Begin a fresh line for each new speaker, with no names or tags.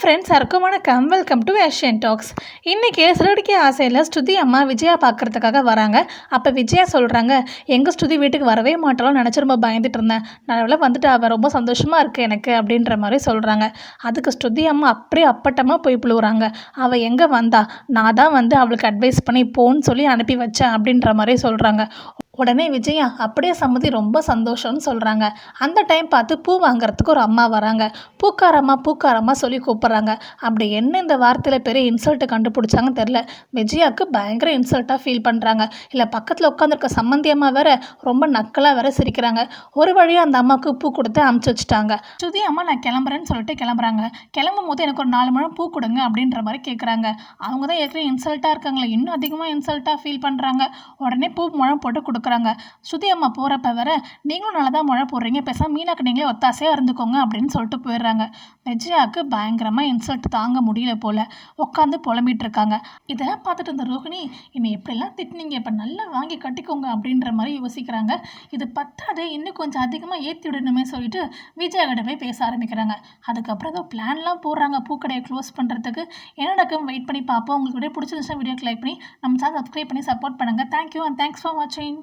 Friends எல்லாருக்கும் வணக்கம் welcome to Asian talks இன்றைக்கி சிறுவடிக்க ஆசையில் ஸ்ருதி அம்மா விஜயா பார்க்குறதுக்காக வராங்க. அப்போ விஜயா சொல்கிறாங்க எங்கள் ஸ்ருதி வீட்டுக்கு வரவே மாட்டாலும் நினச்சி ரொம்ப பயந்துட்டு இருந்தேன். நான் வந்துட்டு அவள் ரொம்ப சந்தோஷமாக இருக்குது எனக்கு அப்படின்ற மாதிரி சொல்கிறாங்க அதுக்கு ஸ்ருதி அம்மா அப்படியே அப்பட்டமாக போய் புழுவுறாங்க அவள் எங்கே வந்தா? நான் தான் வந்து அவளுக்கு அட்வைஸ் பண்ணி போன்னு சொல்லி அனுப்பி வச்சேன் அப்படின்ற மாதிரி சொல்கிறாங்க உடனே விஜயா அப்படியே சம்மதி ரொம்ப சந்தோஷம்னு சொல்கிறாங்க அந்த டைம் பார்த்து பூ வாங்குறதுக்கு ஒரு அம்மா வராங்க. பூக்காரம்மா பூக்காரம்மா சொல்லி கூப்பிட்றாங்க. அப்படி என்ன இந்த வார்த்தையில் பெரிய இன்சல்ட்டை கண்டுபிடிச்சாங்கன்னு தெரில விஜயாவுக்கு பயங்கர இன்சல்ட்டாக ஃபீல் பண்ணுறாங்க இல்லை பக்கத்தில் உட்காந்துருக்க சம்மந்தி அம்மா வேற ரொம்ப நக்கலாக வேற சிரிக்கிறாங்க. ஒரு வழியாக அந்த அம்மாவுக்கு பூ கொடுத்து அமுச்சு வச்சுட்டாங்க. சுதி அம்மா நான் கிளம்புறேன்னு சொல்லிட்டு கிளம்புறாங்க. கிளம்பும் போது எனக்கு ஒரு நாலு முழம் பூ கொடுங்க அப்படின்ற மாதிரி கேட்குறாங்க அவங்க தான் ஏற்கனவே இன்சல்ட்டாக இருக்காங்களே இன்னும் அதிகமாக இன்சல்ட்டாக ஃபீல் பண்ணுறாங்க உடனே பூ முழம் போட்டு கொடுக்க கொடுக்குறாங்க ஸ்ருதி அம்மா போகிறப்ப வர நீங்களும் நல்லா தான் மழை போடுறீங்க. பேசாமல் மீனாக்கு நீங்களே ஒத்தாசையாக இருந்துக்கோங்க அப்படின்னு சொல்லிட்டு போயிடுறாங்க. விஜயாவுக்கு பயங்கரமாக இன்சல்ட் தாங்க முடியல போல். உட்காந்து புலம்பிகிட்டு இருக்காங்க. இதெல்லாம் பார்த்துட்டு இருந்த ரோஹிணி என்னை எப்படிலாம் திட்டினீங்க? இப்போ நல்லா வாங்கி கட்டிக்கோங்க அப்படின்ற மாதிரி யோசிக்கிறாங்க. இது பத்தாது இன்னும் கொஞ்சம் அதிகமாக ஏற்றி விடணுமே சொல்லிட்டு விஜயா போய் பேச ஆரம்பிக்கிறாங்க. அதுக்கப்புறம் ஏதோ பிளான்லாம் போடுறாங்க. பூக்கடையை க்ளோஸ் பண்ணுறதுக்கு என்ன நடக்கும் வெயிட் பண்ணி பார்ப்போம். உங்களுக்கு வீடியோ பிடிச்சிருந்துச்சுன்னா வீடியோக்கு லைக் பண்ணி நம்ம சேனல் சப்ஸ்கிரைப் பண்ணி சப்போர்ட் பண்ணுங்கள் thank you and thanks for வாட்சிங்